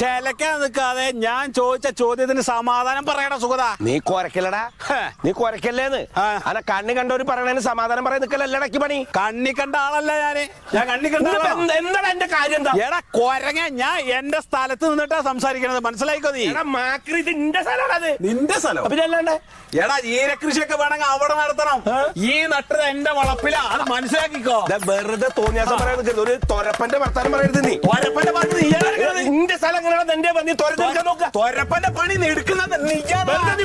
ചെലക്കാൻ നിൽക്കാതെ ഞാൻ ചോദിച്ച ചോദ്യത്തിന് സമാധാനം പറയണ സുഗത. നീ കൊരക്കല്ലടാ. നീ കൊരക്കല്ലേന്ന്. അല്ല കണ്ണി കണ്ടവര് പറയണതിന് സമാധാനം പറയാൻ നിക്കല്ലടക്കി പണി? കണ്ണി കണ്ട ആളല്ല ഞാൻ. ഞാൻ കണ്ണി കണ്ട എന്താണ് എന്റെ കാര്യം എന്താ? എടാ കൊരങ്ങ ഞാൻ എന്റെ സ്ഥലത്ത് നിന്നിട്ടാ സംസാരിക്കണത്. മനസ്സിലായിക്കോ നീ? മാക്രി നിന്റെ ഇന്റെ സ്ഥലമാണത് നിന്റെ സ്ഥലം? പിന്നെ അല്ലാണ്ട് എടാ ഈരകൃഷിയൊക്കെ വേണമെങ്കിൽ അവിടെ നടത്തണം. ഈ നട്ടത് എന്റെ വളപ്പിലാ. അത് മനസ്സിലാക്കിക്കോ. വെറുതെ തോന്നിയാസം പറയാൻ നിൽക്കരുത്. ഒരു തൊരപ്പന്റെ വർത്താനം പറയരുത് നീ. തൊരപ്പന്റെ വർത്താനം. നിന്റെ സ്ഥലം എങ്ങനെയാണ് നിന്റെ വന്നി തുറന്നെടുക്കാൻ നോക്ക. തൊരപ്പന്റെ പണി എടുക്കുന്നത് നീ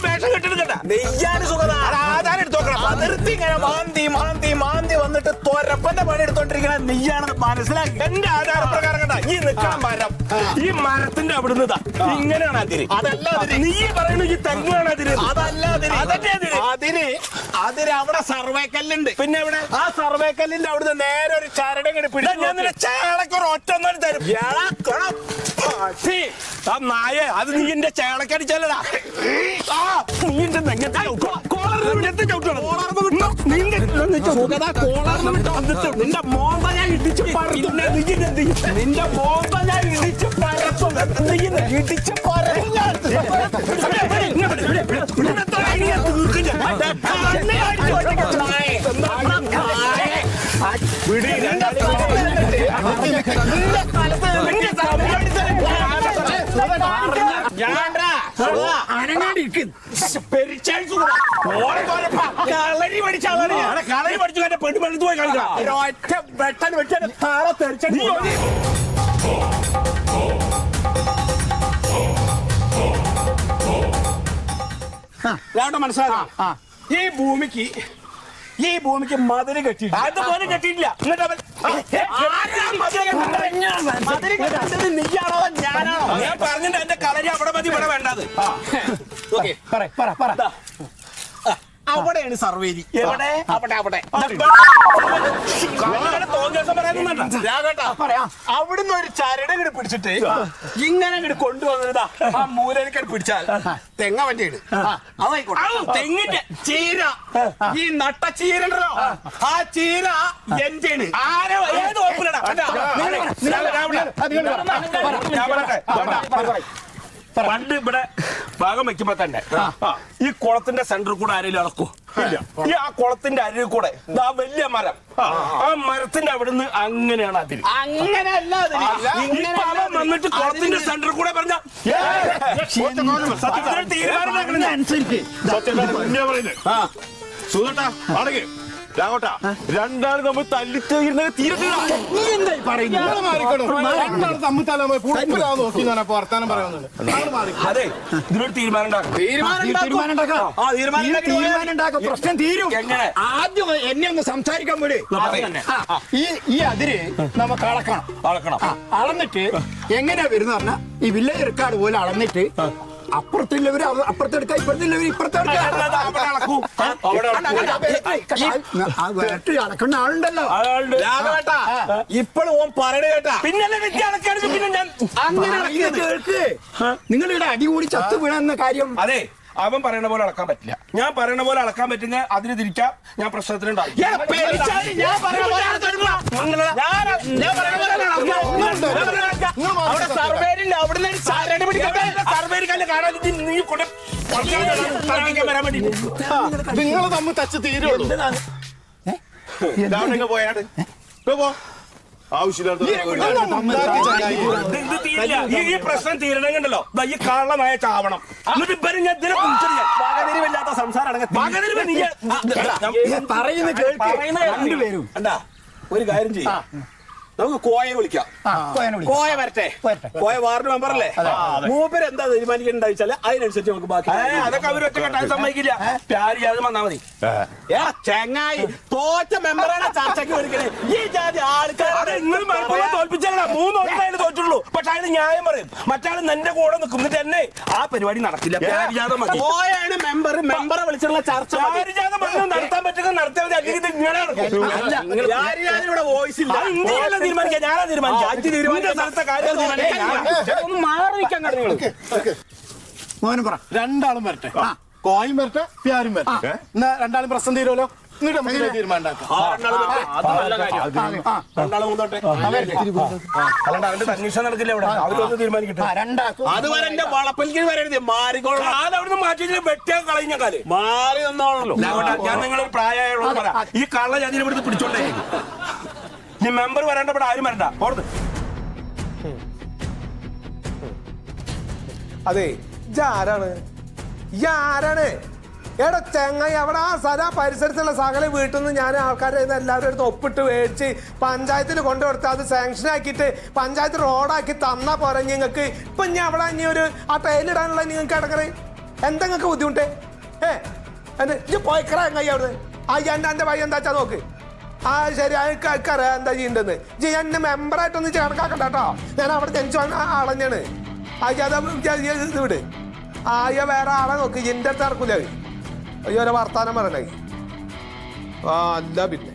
വേഷം കെട്ടിടുക്കണ്ട നെയ്യാണ് സുഗത ആധാരം എടുത്തോക്കണം അതിർത്തി ഇങ്ങനെ മാന്തി മാന്തി മാന്തി വന്നിട്ട് തൊരപ്പന്റെ പണി എടുത്തോണ്ടിരിക്കണ നീയാണെന്ന് മനസ്സിലാക്കി. എന്റെ ആധാരപ്രകാരം കണ്ട. ഈ നിൽക്കണ മരം ഈ മരത്തിന്റെ അവിടുന്ന് ഇങ്ങനെയാണ് അതിര്. അതല്ല അതിര്. നീ പറയുന്നു ഈ തെങ്ങാണ് അതിര്. അതല്ല അതിര്. അതിന്. അതിര്. അതിര് അവിടെ സർവേക്കല്ലുണ്ട് പിന്നെ എവിടെ? ആ സർവേക്കല്ലിന്റെ അവിടുന്ന് നേരെ ഒരു ചരട് ഇങ്ങനെ പിടിച്ചു ഞാൻ നിന്റെ ഒറ്റ തരും. നായ അത് നീ എന്റെ ചേളക്കടിച്ചല്ലടാ നീ എന്റെ ചവിട്ടുവാണ്. നിന്റെ. നിന്റെ മോന്ത ഞാൻ ഇടിച്ച് ചെയ്യും? നിന്റെ മോന്ത ഞാൻ ഇടിച്ച് പരത്തും. നീ ഇടിച്ച് പരത്തും ഞാൻ. ഇവിടെ, ഇവിടെ, ഇവിടെ, ഇവിടെ, ഇവിടെ. ഇവിടെ എത്ര അടി ഞാൻ തീർക്കും ഞാൻ. കണ്ണ് കാണിച്ച് ഒറ്റയ്ക്ക് നായ. അടാ, നായ. വിട്, രണ്ടാളി വിട്. നിന്റെ സ്ഥലത്ത് നിന്റെ സ്ഥലത്ത് ഞാൻടാ. പെരിച്ചാഴി സുഗത. ഓളെ തോരപ്പ. കളരി പഠിച്ച ആളാണ് ഞാൻ. അവിടെ കളരി പഠിച്ചു എന്റെ പെണ്ണ് പെണ്ണ് പോയി കളിക്കാം ഒരൊറ്റ വെട്ടൻ വെച്ചാൽ താറ തെറിച്ചു നീ ഒരു- ഞാൻ മനസ്സിലാക്കാം ഈ ഭൂമിക്ക് ഈ ഭൂമിക്ക് മതിൽ കെട്ടി അതുപോലെ കെട്ടിയിട്ടില്ല. എന്നിട്ട് അവൻ നീയാണോ ഞാനാണോ? ഞാൻ പറഞ്ഞിട്ട് എന്റെ കളരി അവിടെ മതി ഇവിടെ വേണ്ടത് ദാ. അവിടെയാണ് സർവേരി എവിടെ? അവിടെ അവിടെ. അവിടുന്ന് ഒരു ചരട് ഇങ്ങോട്ട് പിടിച്ചിട്ട് ഇങ്ങനെ ഇങ്ങോട്ട് കൊണ്ടുവന്നതാ ആ മൂലയിലേക്ക് പിടിച്ചാൽ തെങ്ങ വണ്ടിയാണ് അതായിക്കോട്ടെ തെങ്ങിന്റെ ചീര ഈ നട്ട ചീര ഉണ്ടല്ലോ ആ ചീര എന്റെയാണ് ആരോ ഏത് കണ്ടാ? ഞാൻ പറയട്ടെ. പണ്ട് ഇവിടെ ഭാഗം വെക്കുമ്പോ തന്നെ. ഈ കുളത്തിന്റെ സെന്ററിൽ കൂടെ ആരെങ്കിലും ഇളക്കൂ ഈ ആ കുളത്തിന്റെ അരികിൽ കൂടെ ആ വലിയ മരം. ആ. മരത്തിന്റെ അവിടുന്ന് അങ്ങനെയാണ് അതിൽ അങ്ങനെയല്ല വന്നിട്ട് കുളത്തിന്റെ സെന്ററിൽ കൂടെ പറഞ്ഞ സത്യത്തിൽ തീരുമാനം സുഖട്ടാ അടങ്ങ് രാഘോട്ടാ രണ്ടാൾ നമ്മൾ അതെ. ഇതിനൊരു തീരുമാനം തീരുമാനം പ്രശ്നം തീരും. എങ്ങനെ? ആദ്യം എന്നെ ഒന്ന് സംസാരിക്കാൻ വേണ്ടി ഈ ഈ അതിര് നമുക്ക് അളക്കണം. അളക്കണം. അളന്നിട്ട് എങ്ങനെയാ വരുന്ന പറഞ്ഞ ഈ വില്ലേജ് റെക്കാർഡ് പോലെ അളന്നിട്ട് ഇവിടെ ആ വേട്ട് അളക്കുന്ന ആളുണ്ടല്ലോ. ഇപ്പോഴും ഓൻ പറയണ കേട്ടാ. പിന്നെ കേൾക്ക് നിങ്ങളിവിടെ അടി കൂടി ചത്തു വീണെന്ന കാര്യം അതെ അവൻ പറയണ പോലെ അളക്കാൻ പറ്റില്ല. ഞാൻ പറയണ പോലെ അളക്കാൻ പറ്റുന്ന അതിന് തിരിക്കാം ഞാൻ പ്രശ്നത്തിനുണ്ടാവും. നിങ്ങൾ തമ്മിൽ തച്ച് തീരുള്ളൂ. പോ. ഈ ഈ പ്രശ്നം തീരണമെങ്കിണ്ടല്ലോ ഈ കള്ളനായ ചാവണം. എന്നിട്ട് ഇവർ ഞാൻ ഇതിനെ കുറിച്ചില്ല പകതിരിവില്ലാത്ത സംസാരമാണ് മകനിരുവ ഞാൻ- പറയുന്ന കേൾക്ക്. പറയുന്നത് രണ്ടുപേരും. എന്താ ഒരു കാര്യം ചെയ്യാം. നമുക്ക് കോയെ വിളിക്കാം. കോയ വരട്ടെ. വരട്ടെ. കോയ വാർഡ് മെമ്പർ അല്ലേ മൂപ്പര് എന്താ തീരുമാനിക്കണ്ട വെച്ചാൽ അതിനനുസരിച്ച് നമുക്ക് ബാക്കി അതൊക്കെ അവർ ഒറ്റ കെട്ടാൻ സമ്മതിക്കില്ല. പ്യാരി ചെയ്യാതെ വന്നാ മതി. ഏ, ചെങ്ങായി തോറ്റ മെമ്പറാണ് ചർച്ചയ്ക്ക് വിളിക്കണേ. ഈ ജാതി ആൾക്കാരെ നിങ്ങൾ മലപ്പുറം തോൽപ്പിച്ചാൽ മൂന്ന് ഒന്നായാലും തോറ്റുള്ളൂ പക്ഷെ അയാൾ ന്യായം പറയും. മറ്റാൾ നിന്റെ കൂടെ നിൽക്കും എന്നിട്ട് എന്നെ ആ പരിപാടി നടക്കില്ല. മതി. കോയാണ് മെമ്പർ മെമ്പറെ വിളിച്ചുള്ള ചർച്ച നടത്താൻ അല്ലെങ്കിൽ ഇങ്ങനെ വോയിസ് ഇല്ല. ഇന്ത്യയിലെ ഞാനാ അഞ്ച് കാര്യം ഒന്ന് മാറി നിൽക്കാൻ നിങ്ങൾ മോഹൻ പറ. രണ്ടാളും വരട്ടെ. കോയും വരട്ടെ പ്യാരും വരട്ടെ. എന്നാ രണ്ടാളും പ്രശ്നം തീരുമല്ലോ? എന്നിട്ട് നമുക്ക് തീരുമാനം ഉണ്ടാക്കാം രണ്ടാൾ മൂന്നോട്ടെ നടക്കില്ല ഇവിടെ. അവരൊന്ന് തീരുമാനിക്കട്ടെ. എന്റെ വളപ്പലിക്ക് വരരുത്. മാറിക്കോളാം മാറ്റി കളഞ്ഞ കാൽ മാറി നിന്നോളൂ ഞാൻ നിങ്ങളൊരു പ്രായമായുള്ള പറ ഈ കള്ള ഞാൻ ഇവിടുന്ന് പിടിച്ചോണ്ടേ. നീ മെമ്പർ വരേണ്ട ഇവിടെ ആരും വരണ്ട. ഓർത്ത്. അതെ ഇജാരാണ് ഇജാരാണ് എടാ ചെങ്ങായി അവിടെ ആ സ്ഥല പരിസരത്തുള്ള സകല വീട്ടിൽ നിന്ന് ഞാൻ ആൾക്കാരെ എല്ലാവരും അടുത്ത് ഒപ്പിട്ട് മേടിച്ച് പഞ്ചായത്തിൽ കൊണ്ടുകൊടുത്ത് അത് സാങ്ഷൻ ആക്കിയിട്ട് പഞ്ചായത്ത് റോഡാക്കി തന്നാ പോലെ നിങ്ങൾക്ക്. ഇപ്പൊ ഇനി അവിടെ ഇനി ഒരു ആ ടൈലിടാനുള്ള നിങ്ങൾക്ക് ഇടക്കറ് എന്താ നിങ്ങൾക്ക് ബുദ്ധിമുട്ട്? ഏ എന്നെ ഇത് പോയിക്കറ ചെങ്ങായി അവിടെ ആ എന്റെ എന്റെ വഴി എന്താ വെച്ചാൽ നോക്ക്. ആ ശരി അറിയാം എന്താ ചെയ്യണ്ടെന്ന് ജി എന്നെ മെമ്പറായിട്ടൊന്ന് ചേർക്കാക്കണ്ട കേട്ടോ. ഞാൻ അവിടെ ജനിച്ചു വന്ന ആ ആളെന്നെയാണ് അയ്യ ഇത് വിട്. ആയ വേറെ ആളെ നോക്ക് എന്റെ അടുത്ത് ഇറക്കൂല. അയ്യോ വർത്താനം പറയണേ ആ അല്ല പിന്നെ.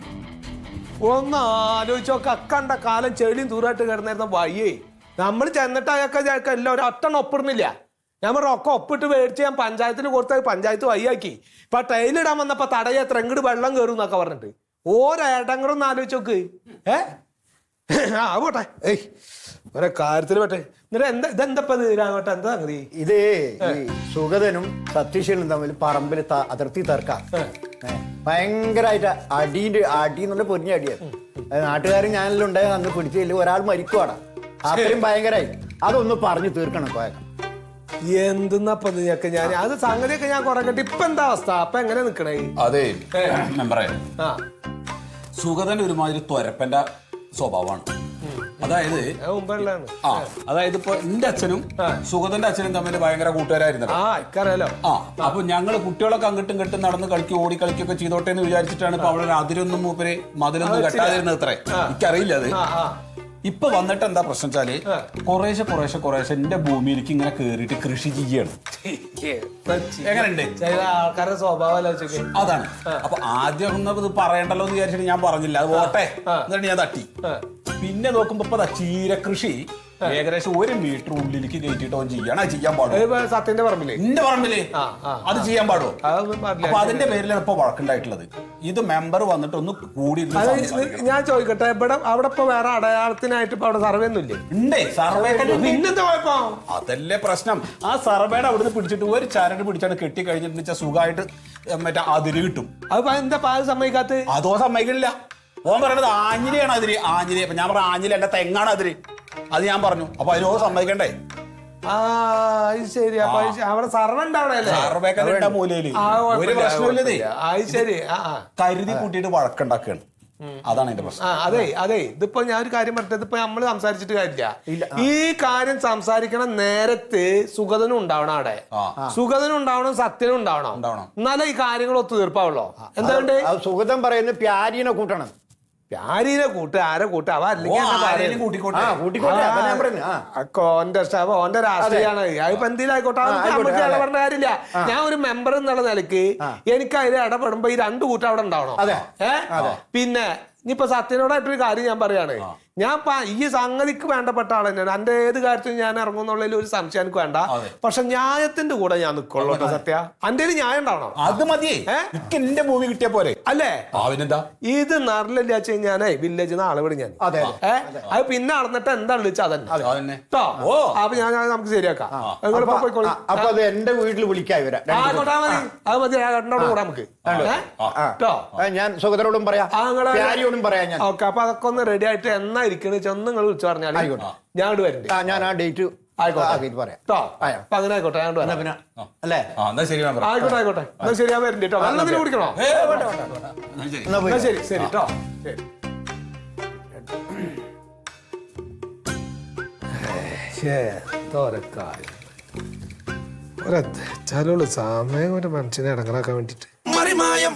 ഒന്ന് ആലോചിച്ചോ അക്കണ്ട കാലം ചെളിയും ദൂരമായിട്ട് കിടന്നിരുന്ന വയ്യേ നമ്മൾ ചെന്നിട്ട് അയാൾക്ക് എല്ലാം ഒരു ഒറ്റ ഒപ്പിടുന്നില്ല. ഞാൻ പറഞ്ഞ ഒക്കെ ഒപ്പിട്ട് മേടിച്ച് ഞാൻ പഞ്ചായത്തിന് കൊടുത്ത പഞ്ചായത്ത് വയ്യാക്കി ഇപ്പൊ ടൈലിടാൻ വന്നപ്പോ തടയ എത്ര എങ്ങോട്ട് വെള്ളം കയറും എന്നൊക്കെ പറഞ്ഞിട്ട്. ഓരോ ആലോചിച്ച് ആലോചിച്ചോക്ക് ഏ? ആ പോട്ടെ. ഏയ് ഒരേ കാര്യത്തിൽ പറ്റേ എന്നിട്ട് എന്താ ഇതെന്തപ്പ ഇത് രാമട്ടെ എന്താ സംഗതി? ഇത് ഈ സുഗതനും സതീശനും തമ്മിൽ പറമ്പിൽ ത- അതിർത്തി തർക്കാം. ഭയങ്കരമായിട്ട് അടിയുടെ അടി എന്നുള്ള പൊരിഞ്ഞ അടിയാണ് അത്. നാട്ടുകാരും ഞാനെല്ലാം ഉണ്ടായ അന്ന് പിടിച്ചില്ല ഒരാൾ മരിക്കുവാണ് അത്രയും ഭയങ്കരമായി അതൊന്ന് പറഞ്ഞു തീർക്കണം കോയക്ക. എന്തെന്നപ്പ ഞാൻ അത് സംഗതിയൊക്കെ ഞാൻ കുറെ കെട്ടി ഇപ്പൊ എന്താ അവസ്ഥ? അപ്പൊ എങ്ങനെ നിക്കണേ? അതെ. മെമ്പറെ ആ. സുഗതൻ ഒരുമാതിരി ത്വരപ്പന്റെ സ്വഭാവമാണ്. അതായത് ആ അതായത് ഇപ്പൊ എന്റെ അച്ഛനും സുഗതന്റെ അച്ഛനും തമ്മിൽ ഭയങ്കര കൂട്ടുകാരായിരുന്നു ആ അപ്പൊ ഞങ്ങൾ കുട്ടികളൊക്കെ അങ്ങോട്ടും ഇങ്ങോട്ടും നടന്ന് കളിക്കും ഓടി കളിക്കൊക്കെ ചെയ്തോട്ടെ എന്ന് വിചാരിച്ചിട്ടാണ് ഇപ്പൊ അവിടെ അതിരൊന്നും മൂപ്പര് മതിലൊന്നും കെട്ടാതിരുന്നത് അത്രേ. എനിക്കറിയില്ല അത്. ഇപ്പൊ വന്നിട്ട് എന്താ പ്രശ്നം വെച്ചാൽ കുറേശ്ശെ കുറേശ്ശെ കുറേശ്ശെ എന്റെ ഭൂമിയിലേക്ക് ഇങ്ങനെ കേറിയിട്ട് കൃഷി ചെയ്യാണ് എങ്ങനെയുണ്ട്? ആൾക്കാരുടെ സ്വഭാവം അതാണ്. അപ്പൊ ആദ്യം ഒന്ന് ഇത് പറയണ്ടല്ലോ എന്ന് വിചാരിച്ചിട്ട് ഞാൻ പറഞ്ഞില്ല. അത് പോട്ടെ. എന്നിട്ട് ഞാൻ തട്ടി. പിന്നെ നോക്കുമ്പോ ഇപ്പൊ ചീര ചീരകൃഷി. ഏകദേശം ഒരു മീറ്റർ ഉള്ളിലേക്ക് കയറ്റിയിട്ട് അവൻ ചെയ്യണം. ചെയ്യാൻ പാടുമോ സത്യന്റെ പറമ്പിൽ? എന്റെ പറമ്പിൽ? അത് ചെയ്യാൻ പാടുമോ. അപ്പൊ അതിന്റെ പേരിലാണ് ഇപ്പൊ വഴക്കുണ്ടായിട്ടുള്ളത്. ഇത് മെമ്പർ വന്നിട്ട് ഒന്ന് കൂടി. ഞാൻ ചോദിക്കട്ടെ ഇവിടെ അവിടെ ഇപ്പൊ വേറെ അടയാളത്തിനായിട്ട് ഇപ്പൊ അവിടെ സർവേ ഒന്നും ഇല്ലേ? ഉണ്ടേ. സർവേ പിന്നെന്താ കുഴപ്പം? അതല്ലേ പ്രശ്നം. ആ സർവേയുടെ അവിടുന്ന് പിടിച്ചിട്ട് ഒരു ചരട് പിടിച്ചാണ് കെട്ടി കഴിഞ്ഞിട്ട് സുഖമായിട്ട് മറ്റേ അതിര് കിട്ടും. അത് എന്താ പാൽ സമ്മതിക്കാത്ത അതോ സമ്മതിക്കണില്ല. ഓൻ പറയണത് ആഞ്ഞിലിയാണ് അതിര്. ആഞ്ഞിലി. അപ്പൊ ഞാൻ പറഞ്ഞ ആഞ്ഞിലി അല്ല തെങ്ങാണ് അതിര്. അത് ഞാൻ പറഞ്ഞു. അപ്പൊ അതിനോട് സമ്മതിക്കണ്ടേ? ആ അത് ശരി. അപ്പൊ അത് ശ- അവിടെ സർവേ ഉണ്ടാവണല്ലേ സർവേക്കല്ല മൂലയിൽ ആ, ഒരു പ്രശ്നമില്ലതേ കുഴപ്പമില്ല. അത് ശരി. ആ ആ. കരുതി കൂട്ടിയിട്ട് വഴക്കുണ്ടാക്കുകയാണ്. അതാണ് എന്റെ പ്രശ്നം. ആ അതെ അതെ. ഇതിപ്പോ ഞാൻ ഒരു കാര്യം പറഞ്ഞത് ഇപ്പൊ നമ്മൾ സംസാരിച്ചിട്ട് കാര്യമില്ല. ഈ കാര്യം സംസാരിക്കണ നേരത്ത് സുഗതനും ഉണ്ടാവണം അവിടെ. സുഗതനും ഉണ്ടാവണം സത്യനും ഉണ്ടാവണം. ഉണ്ടാവണം. എന്നാലേ ഈ കാര്യങ്ങൾ ഒത്തുതീർപ്പാവുള്ളോ. എന്താ സുഗതം പറയുന്നത് പ്യാരിനെ കൂട്ടണം. ആരീനെ കൂട്ട് ആരെ കൂട്ട്? അവ അതൊക്കെ ഓന്റെ രാഷ്ട്രീയമാണ് അതിപ്പോ എന്തിനായിക്കോട്ടെ ആയിക്കോട്ടെ, നമുക്ക് കാര്യമില്ല. ഞാൻ ഒരു മെമ്പർ എന്നുള്ള നിലയ്ക്ക് എനിക്ക് അതിൽ ഇടപെടുമ്പോ ഈ രണ്ട് കൂട്ടം അവിടെ ഉണ്ടാവണം. പിന്നെ ഇനിയിപ്പോ സത്യനോടായിട്ടൊരു കാര്യം ഞാൻ പറയാണ്. ഞാൻ ഈ സംഗതിക്ക് വേണ്ടപ്പെട്ട ആൾ തന്നെയാണ്. എന്റെ ഏത് കാര്യത്തിൽ ഞാൻ ഇറങ്ങുന്നുള്ളതിൽ ഒരു സംശയം എനിക്ക് വേണ്ട. പക്ഷെ ന്യായത്തിന്റെ കൂടെ ഞാൻ നിക്കുള്ളൂ കേട്ടോ സത്യ. എന്റെ ന്യായം ഉണ്ടാവണം? അത് മതി എന്റെ ഭൂമി കിട്ടിയ പോലെ അല്ലേ? ഇത് നടലില്ല വെച്ച് കഴിഞ്ഞാലേ വില്ലേജിൽ നിന്ന് ആളെ വിടും ഞാൻ. അതെ, പിന്നെ നടന്നിട്ട് എന്താ വിളിച്ചാ അതന്നെ. കേട്ടോ ഓ. അപ്പൊ ഞാൻ നമുക്ക് ശരിയാക്കാം. അപ്പൊ. അത് എന്റെ വീട്ടിൽ വിളിക്കായി വരാം. ആ, ആയിക്കോട്ടെ, അത് മതി കൂടാ നമുക്ക്? കേട്ടോ ഞാൻ സുഗതനോടും പറയാം. പറയാം ഞാൻ. ഓക്കെ അപ്പൊ അതൊക്കെ ഒന്ന് റെഡി ആയിട്ട് എന്നാ ഇരിക്കണ ചെന്ന് നിങ്ങൾ വിളിച്ചു പറഞ്ഞാൽ ഞാൻ അങ്ങോട്ട് വരണ്ട്. ആ, ഞാൻ ആ ഡേറ്റ് ആയിക്കോട്ടെ. പറയാം. കേട്ടോ ആയോ. അപ്പൊ അങ്ങനെ ആയിക്കോട്ടെ ഞാൻ. പിന്നെ അല്ലേ? ആ എന്നാ ശരി മെമ്പർ ആയിക്കോട്ടെ ആയിക്കോട്ടെ. എന്നാ ശരി ഞാൻ വരണ്ട് കേട്ടോ വെള്ളത്തിന് കുടിക്കണോ ഏ, വേണ്ട, വേണ്ട, വേണ്ട. എന്നാ ശരി. എന്നാ പോയി എന്നാ ശരി ശരി കേട്ടോ ശരി. സമയം ഒരു മനുഷ്യനെ ഇടങ്ങളാക്കാൻ വേണ്ടിട്ട്. മറിമായം.